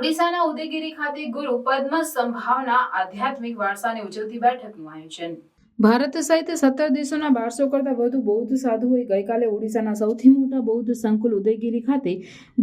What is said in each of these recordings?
ઓડિશાના ઉદયગીરી ખાતે ગુરુ પદ્મ સંભાવના આધ્યાત્મિક વારસાને ઉજવતી બેઠકનું આયોજન. ભારત સહિત સત્તર દેશોના બારસો કરતાં વધુ બૌદ્ધ સાધુઓએ ગઈકાલે ઓડિશાના સૌથી મોટા બૌદ્ધ સંકુલ ઉદયગીરી ખાતે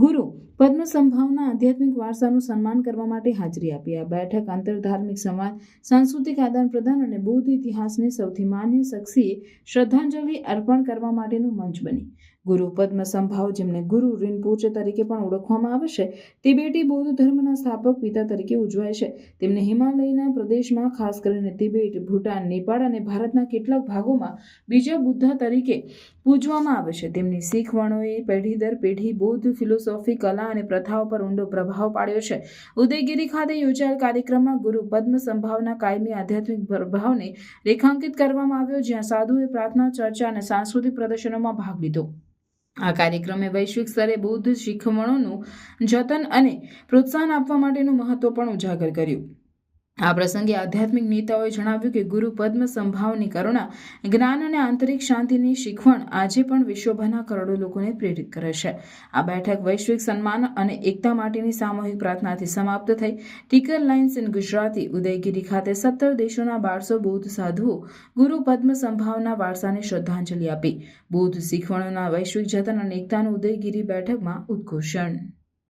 ગુરુ પદ્મ સંભાવના આધ્યાત્મિક વારસાનું સન્માન કરવા માટે હાજરી આપી. આ બેઠક આંતરધાર્મિક સંવાદ સાંસ્કૃતિક આદાન પ્રદાન અને બૌદ્ધ ઇતિહાસને સૌથી માન્ય શખ્સીએ શ્રદ્ધાંજલિ અર્પણ કરવા માટેનું મંચ બની. ગુરુ પદ્મ સંભાવ જેમને ગુરુ રિનપોચે તરીકે પણ ઓળખવામાં આવે છે, તિબેટી બૌદ્ધ ધર્મના સ્થાપક પિતા તરીકે ઉજવાય છે. તેમને હિમાલયના પ્રદેશમાં ખાસ કરીને તિબેટ, ભૂટાન, નેપાળ અને ભારતના કેટલાક ભાગોમાં બીજા બુદ્ધા તરીકે પૂજવામાં આવે છે. તેમની શીખવણોએ પેઢી દર પેઢી બૌદ્ધ ફિલોસોફી, કલા અને પ્રથાઓ પર ઊંડો પ્રભાવ પાડ્યો છે. ઉદયગીરી ખાતે યોજાયેલ કાર્યક્રમમાં ગુરુ પદ્મ સંભાવના કાયમી આધ્યાત્મિક પ્રભાવને રેખાંકિત કરવામાં આવ્યો, જ્યાં સાધુએ પ્રાર્થના, ચર્ચા અને સાંસ્કૃતિક પ્રદર્શનોમાં ભાગ લીધો. આ કાર્યક્રમે વૈશ્વિક સ્તરે બૌદ્ધ શીખવણોનું જતન અને પ્રોત્સાહન આપવા માટેનું મહત્વ પણ ઉજાગર કર્યું. આ પ્રસંગે આધ્યાત્મિક નેતાઓએ જણાવ્યું કે ગુરુ પદ્મ સંભાવની કરુણા, જ્ઞાન અને આંતરિક શાંતિની શીખવણ આજે પણ વિશ્વભરના કરોડો લોકોને પ્રેરિત કરે છે. આ બેઠક વૈશ્વિક સન્માન અને એકતા માટેની સામૂહિક પ્રાર્થનાથી સમાપ્ત થઈ. Ticker lines in Gujarati, Udayagiri ખાતે સત્તર દેશોના બારસો બૌદ્ધ સાધુઓ ગુરુ પદ્મ સંભાવના વારસાને શ્રદ્ધાંજલિ આપી. બૌદ્ધ શીખવણોના વૈશ્વિક જતન અને એકતાનું ઉદયગીરી બેઠકમાં ઉદ્ઘોષણ.